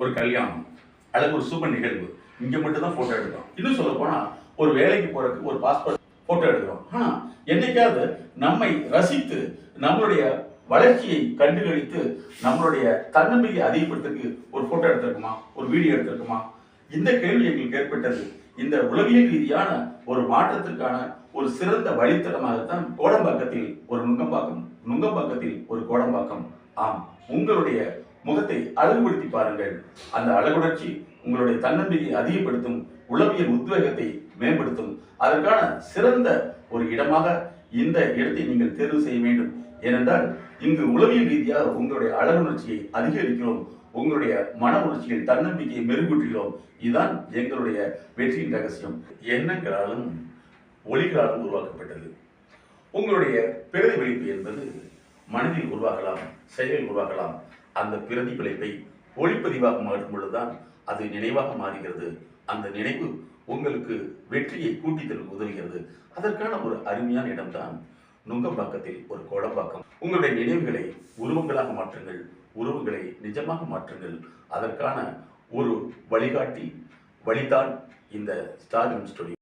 ஒரு கல்யாணம் அல்லது ஒரு சுப நிகழ்வு இங்க மட்டும்தான் ஃபோட்டோ போட்டோ எடுக்கிறோம். இன்னும் சொல்ல போனா ஒரு வேலைக்கு போறதுக்கு ஒரு பாஸ்போர்ட் போட்டோ எடுக்கிறோம். ஆனா என்னைக்காவது நம்மை ரசித்து நம்மளுடைய வளர்ச்சியை கண்டுகளித்து நம்மளுடைய தன்னம்பிக்கை அதிகப்படுத்துறதுக்கு ஒரு போட்டோ எடுத்திருக்குமா? ஒரு வீடியோ எடுத்திருக்குமா? இந்த கேள்வி எங்களுக்கு ஏற்பட்டது. இந்த உளவியல் ரீதியான ஒரு மாற்றத்திற்கான ஒரு சிறந்த வழித்தடமாகத்தான் கோடம்பாக்கத்தில் ஒரு நுங்கம்பாக்கம் நுங்கம்பாக்கத்தில் ஒரு கோடம்பாக்கம். ஆம் உங்களுடைய முகத்தை அழகுபடுத்தி பாருங்கள். அந்த அழகுணர்ச்சி உங்களுடைய தன்னம்பிக்கையை அதிகப்படுத்தும் உளவியல் உத்வேகத்தை மேம்படுத்தும். அதற்கான சிறந்த ஒரு இடமாக இந்த இடத்தை நீங்கள் தேர்வு செய்ய வேண்டும். ஏனென்றால் இங்கு உளவியல் ரீதியாக உங்களுடைய அழகுணர்ச்சியை அதிகரிக்கிறோம். உங்களுடைய மன உணர்ச்சியில் தன்னம்பிக்கையை மெருகூட்டுகிறோம். இதுதான் எங்களுடைய வெற்றியின் ரகசியம். எண்ணங்களாலும் ஒளிகளாலும் உருவாக்கப்பட்டது. உங்களுடைய பிரதிபலிப்பு என்பது மனதில் உருவாகலாம் செயலில் உருவாகலாம். அந்த பிரதிபலிப்பை ஒளிப்பதிவாக மாற்றும் பொழுதுதான் அது நினைவாக மாறுகிறது. அந்த நினைவு உங்களுக்கு வெற்றியை கூட்டி தரும் உதவுகிறது. அதற்கான ஒரு அருமையான இடம்தான் நுங்கம்பாக்கத்தில் ஒரு கோடம்பாக்கம். உங்களுடைய நினைவுகளை உருவங்களாக மாற்றுங்கள். உருவங்களை நிஜமாக மாற்றுங்கள். அதற்கான ஒரு வழிகாட்டி வழிதான் இந்த ஸ்டார் ஸ்டுடியோ.